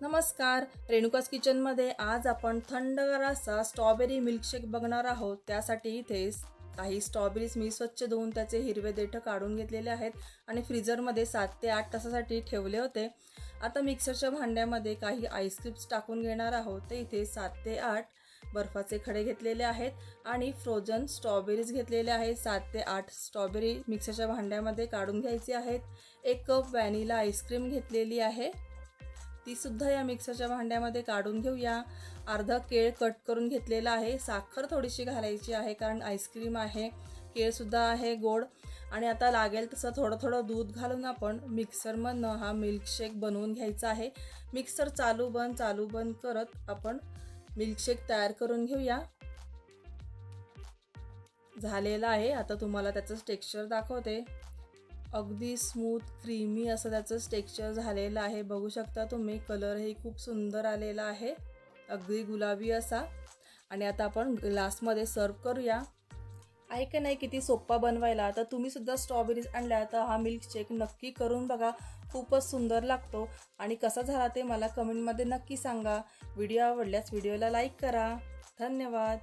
नमस्कार रेणुकास किचनमध्ये आज आपण थंडगार असा स्ट्रॉबेरी मिल्कशेक बघणार आहोत. त्यासाठी इथे काही स्ट्रॉबेरीज मी स्वच्छ धुवून त्याचे हिरवे देठं काढून घेतलेले आहेत आणि फ्रीजरमध्ये सात ते आठ तासासाठी ठेवले होते. आता मिक्सरच्या भांड्यामध्ये काही आईस्क्रीम्स टाकून घेणार आहोत. ते इथे सात ते आठ बर्फाचे खडे घेतलेले आहेत आणि फ्रोजन स्ट्रॉबेरीज घेतलेले आहेत. सात ते आठ स्ट्रॉबेरी मिक्सरच्या भांड्यामध्ये काढून घ्यायचे आहेत. एक कप व्हॅनिला आईस्क्रीम घेतलेली आहे. तीसुद्धा या मिक्सरच्या भांड्यामध्ये काढून घेऊया. अर्धा केळ कट करून घेतलेला आहे. साखर थोडीशी घालायची आहे कारण आईस्क्रीम आहे. केळसुद्धा आहे गोड. आणि आता लागेल तसं थोडं थोडं दूध घालून आपण मिक्सरमधनं हा मिल्कशेक बनवून घ्यायचा आहे. मिक्सर चालू बंद चालू बंद करत आपण मिल्कशेक तयार करून घेऊया. झालेला आहे. आता तुम्हाला त्याचं टेक्स्चर दाखवते. अगदी स्मूथ क्रीमी असं त्याचं टेक्स्चर झालेलं आहे. बघू शकता तुम्ही कलरही खूप सुंदर आलेला आहे. अगदी गुलाबी असा. आणि आता आपण ग्लासमध्ये सर्व करूया. आहे का नाही किती सोप्पा बनवायला? तर तुम्हीसुद्धा स्ट्रॉबेरीज आणल्या तर हा मिल्क शेक नक्की करून बघा. खूपच सुंदर लागतो. आणि कसा झाला ते मला कमेंटमध्ये नक्की सांगा. व्हिडिओ आवडल्यास व्हिडिओला लाईक करा. धन्यवाद.